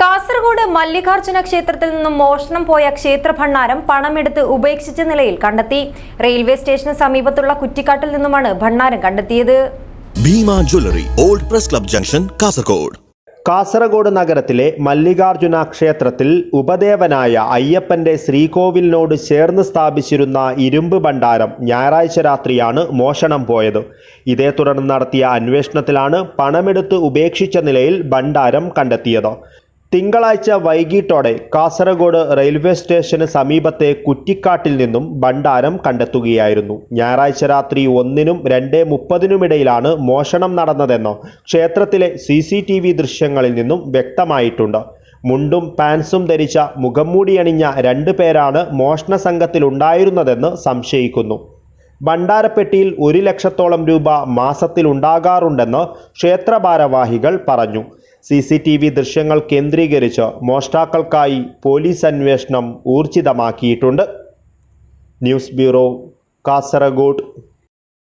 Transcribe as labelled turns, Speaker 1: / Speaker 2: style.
Speaker 1: കാസർഗോഡ് മല്ലികാർജുന ക്ഷേത്രത്തിൽ നിന്നും മോഷണം പോയ ക്ഷേത്ര ഭണ്ണാരം പണമെടുത്ത് ഉപേക്ഷിച്ച നിലയിൽ കണ്ടെത്തി. റെയിൽവേ സ്റ്റേഷന് സമീപത്തുള്ള കുറ്റിക്കാട്ടിൽ നിന്നുമാണ് ഭണ്ണാരം കണ്ടെത്തിയത്.
Speaker 2: Bhima jewellery old press club junction Kasaragod.
Speaker 3: Kasaragod നഗരത്തിലെ മല്ലികാർജുന ക്ഷേത്രത്തിൽ ഉപദേവനായ അയ്യപ്പന്റെ ശ്രീകോവിലിനോട് ചേർന്ന് സ്ഥാപിച്ചിരുന്ന ഇരുമ്പ് ഭണ്ഡാരം ഞായറാഴ്ച രാത്രിയാണ് മോഷണം പോയത്. ഇതേ തുടർന്ന് നടത്തിയ അന്വേഷണത്തിലാണ് പണമെടുത്ത് ഉപേക്ഷിച്ച നിലയിൽ ഭണ്ഡാരം കണ്ടെത്തിയത്. തിങ്കളാഴ്ച വൈകിട്ടോടെ കാസർഗോഡ് റെയിൽവേ സ്റ്റേഷന് സമീപത്തെ കുറ്റിക്കാട്ടിൽ നിന്നും ഭണ്ഡാരം കണ്ടെത്തുകയായിരുന്നു. ഞായറാഴ്ച രാത്രി ഒന്നിനും രണ്ട് മുപ്പതിനുമിടയിലാണ് മോഷണം നടന്നതെന്നോ ക്ഷേത്രത്തിലെ സി സി ടി വി ദൃശ്യങ്ങളിൽ നിന്നും വ്യക്തമായിട്ടുണ്ട്. മുണ്ടും പാൻസും ധരിച്ച മുഖംമൂടി അണിഞ്ഞ രണ്ടു പേരാണ് മോഷണ സംഘത്തിലുണ്ടായിരുന്നതെന്ന് സംശയിക്കുന്നു. ഭണ്ഡാരപ്പെട്ടിയിൽ ഒരു ലക്ഷത്തോളം രൂപ മാസത്തിലുണ്ടാകാറുണ്ടെന്ന് ക്ഷേത്ര ഭാരവാഹികൾ പറഞ്ഞു. സി സി ടി വി ദൃശ്യങ്ങൾ കേന്ദ്രീകരിച്ച് മോഷ്ടാക്കൾക്കായി പോലീസ് അന്വേഷണം ഊർജിതമാക്കിയിട്ടുണ്ട്. News bureau Kasaragod.